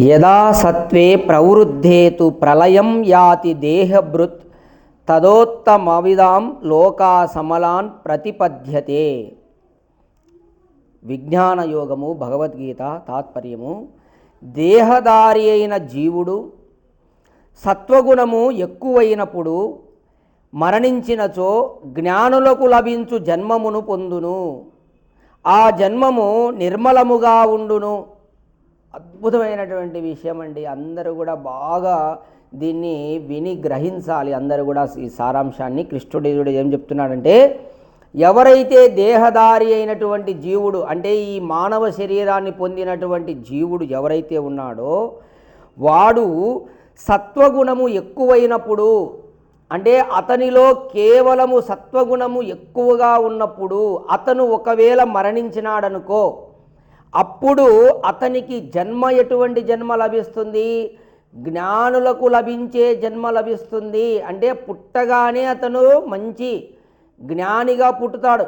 యదా సత్వే ప్రవృద్ధేతు ప్రళయం యాతి దేహభృత్ తదోత్తమవిదాం లోకా సమలాన్ ప్రతిపద్యతే. విజ్ఞాన యోగము భగవద్గీత తాత్పర్యము దేహదారి అయిన జీవుడు సత్వగుణము ఎక్కువైనప్పుడు మరణించినచో జ్ఞానులకు లభించు జన్మమును పొందును. ఆ జన్మము నిర్మలముగా ఉండును. అద్భుతమైనటువంటి విషయం అండి అందరూ కూడా బాగా దీన్ని విని గ్రహించాలి. అందరూ కూడా ఈ సారాంశాన్ని. కృష్ణుడు ఏం చెప్తున్నాడంటే ఎవరైతే దేహదారి అయినటువంటి జీవుడు అంటే ఈ మానవ శరీరాన్ని పొందినటువంటి జీవుడు ఎవరైతే ఉన్నాడో వాడు సత్వగుణము ఎక్కువైనప్పుడు అంటే అతనిలో కేవలము సత్వగుణము ఎక్కువగా ఉన్నప్పుడు అతను ఒకవేళ మరణించినాడనుకో అప్పుడు అతనికి జన్మ ఎటువంటి జన్మ లభిస్తుంది? జ్ఞానులకు లభించే జన్మ లభిస్తుంది. అంటే పుట్టగానే అతను మంచి జ్ఞానిగా పుట్టుతాడు.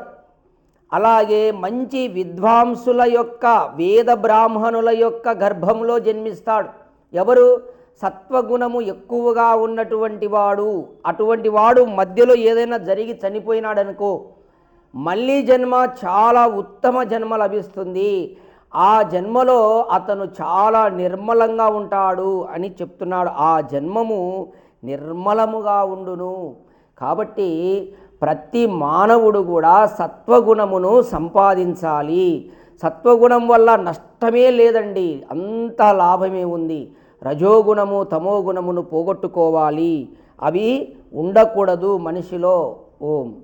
అలాగే మంచి విద్వాంసుల యొక్క వేద బ్రాహ్మణుల యొక్క గర్భంలో జన్మిస్తాడు. ఎవరు? సత్వగుణము ఎక్కువగా ఉన్నటువంటి వాడు. అటువంటి వాడు మధ్యలో ఏదైనా జరిగి చనిపోయినాడనుకో మళ్ళీ జన్మ చాలా ఉత్తమ జన్మ లభిస్తుంది. ఆ జన్మలో అతను చాలా నిర్మలంగా ఉంటాడు అని చెప్తున్నాడు. ఆ జన్మము నిర్మలముగా ఉండును. కాబట్టి ప్రతి మానవుడు కూడా సత్వగుణమును సంపాదించాలి. సత్వగుణం వల్ల నష్టమే లేదండి. అంత లాభమే ఉంది. రజోగుణము తమోగుణమును పోగొట్టుకోవాలి. అవి ఉండకూడదు మనిషిలో. ఓం.